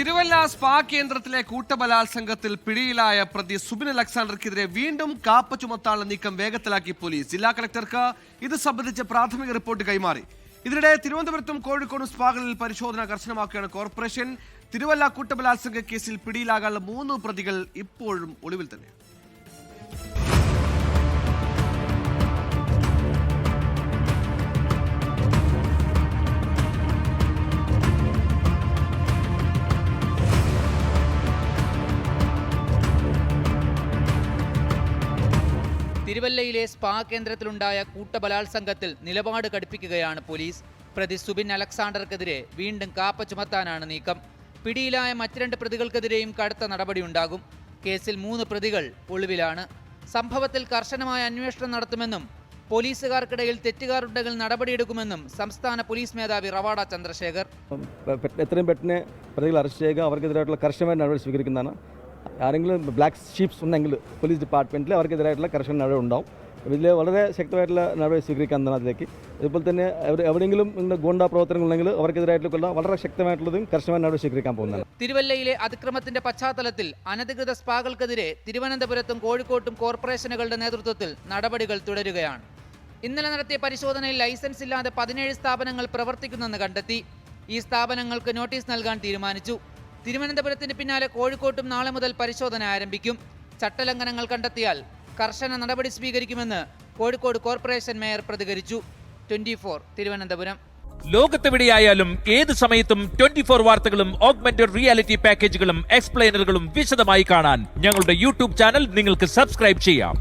Thiruvalla spa കേന്ദ്രത്തിലെ കൂട്ടബലാത്സംഗത്തിൽ പിടിയിലായ പ്രതി സുബിൻ അലക്സാണ്ടർക്കെതിരെ വീണ്ടും കാപ്പ ചുമത്താനുള്ള നീക്കം വേഗത്തിലാക്കി പോലീസ്. ജില്ലാ കളക്ടർക്ക് ഇത് സംബന്ധിച്ച് പ്രാഥമിക റിപ്പോർട്ട് കൈമാറി. ഇതിനിടെ തിരുവനന്തപുരത്തും കോഴിക്കോടും സ്പാകളിൽ പരിശോധന കർശനമാക്കുകയാണ് കോർപ്പറേഷൻ. തിരുവല്ല കൂട്ടബലാത്സംഗ കേസിൽ പിടിയിലാകാനുള്ള മൂന്ന് പ്രതികൾ ഇപ്പോഴും ഒളിവിൽ തന്നെ തിരുവല്ലയിലെ സ്പാ കേന്ദ്രത്തിലുണ്ടായ കൂട്ടബലാത്സംഗത്തിൽ നിലപാട് കടുപ്പിക്കുകയാണ് പോലീസ്. പ്രതി സുബിൻ അലക്സാണ്ടർക്കെതിരെ വീണ്ടും കാപ്പ ചുമത്താനാണ് നീക്കം. പിടിയിലായ മറ്റ് രണ്ട് പ്രതികൾക്കെതിരെയും കടുത്ത നടപടിയുണ്ടാകും. കേസിൽ മൂന്ന് പ്രതികൾ ഒളിവിലാണ്. സംഭവത്തിൽ കർശനമായ അന്വേഷണം നടത്തുമെന്നും പോലീസുകാർക്കിടയിൽ തെറ്റുകാരുണ്ടെങ്കിൽ നടപടിയെടുക്കുമെന്നും സംസ്ഥാന പോലീസ് മേധാവി റവാഡ ചന്ദ്രശേഖർ. എത്രയും പെട്ടെന്ന് പ്രതികൾ അറസ്റ്റ് ചെയ്യുക അവർക്കെതിരായിട്ടുള്ള കർശനമായ നടപടി സ്വീകരിക്കുന്നതാണ്. ആരെങ്കിലും ബ്ലാക്ക് ഷീപ്സ് ഉണ്ടെങ്കിൽ പോലീസ് ഡിപ്പാർട്ട്മെന്റിൽ അവർക്കെതിരായിട്ടുള്ള കർശന നടപടി ഉണ്ടാവും. ഇതിൽ വളരെ ശക്തമായിട്ടുള്ള നടപടി സ്വീകരിക്കാവുന്നതാണ് അതിലേക്ക്. അതുപോലെ തന്നെ എവിടെ എവിടെയെങ്കിലും ഗുണ്ട പ്രവർത്തനങ്ങൾ ഉണ്ടെങ്കിൽ അവർക്കെതിരായിട്ടുള്ള വളരെ ശക്തമായിട്ടുള്ളതും കർശനമായ നടപടി സ്വീകരിക്കാൻ പോകുന്നതാണ്. തിരുവല്ലയിലെ അതിക്രമത്തിന്റെ പശ്ചാത്തലത്തിൽ അനധികൃത സ്പാകൾക്കെതിരെ തിരുവനന്തപുരത്തും കോഴിക്കോട്ടും കോർപ്പറേഷനുകളുടെ നേതൃത്വത്തിൽ നടപടികൾ തുടരുകയാണ്. ഇന്നലെ നടത്തിയ പരിശോധനയിൽ ലൈസൻസ് ഇല്ലാതെ പതിനേഴ് സ്ഥാപനങ്ങൾ പ്രവർത്തിക്കുന്നെന്ന് കണ്ടെത്തി. ഈ സ്ഥാപനങ്ങൾക്ക് നോട്ടീസ് നൽകാൻ തീരുമാനിച്ചു. തിരുവനന്തപുരത്തിന് പിന്നാലെ കോഴിക്കോട്ടും നാളെ മുതൽ പരിശോധന ആരംഭിക്കും. ചട്ടലംഘനങ്ങൾ കണ്ടെത്തിയാൽ കർശന നടപടി സ്വീകരിക്കുമെന്ന് കോഴിക്കോട് കോർപ്പറേഷൻ മേയർ പ്രതികരിച്ചു. ട്വന്റി തിരുവനന്തപുരം. ലോകത്തെവിടെയായാലും ഏത് സമയത്തും ട്വന്റി ഫോർ വാർത്തകളും ഓഗ്മെന്റഡ് റിയാലിറ്റി പാക്കേജുകളും എക്സ്പ്ലെയിനറുകളും വിശദമായി കാണാൻ ഞങ്ങളുടെ യൂട്യൂബ് ചാനൽ നിങ്ങൾക്ക് സബ്സ്ക്രൈബ് ചെയ്യാം.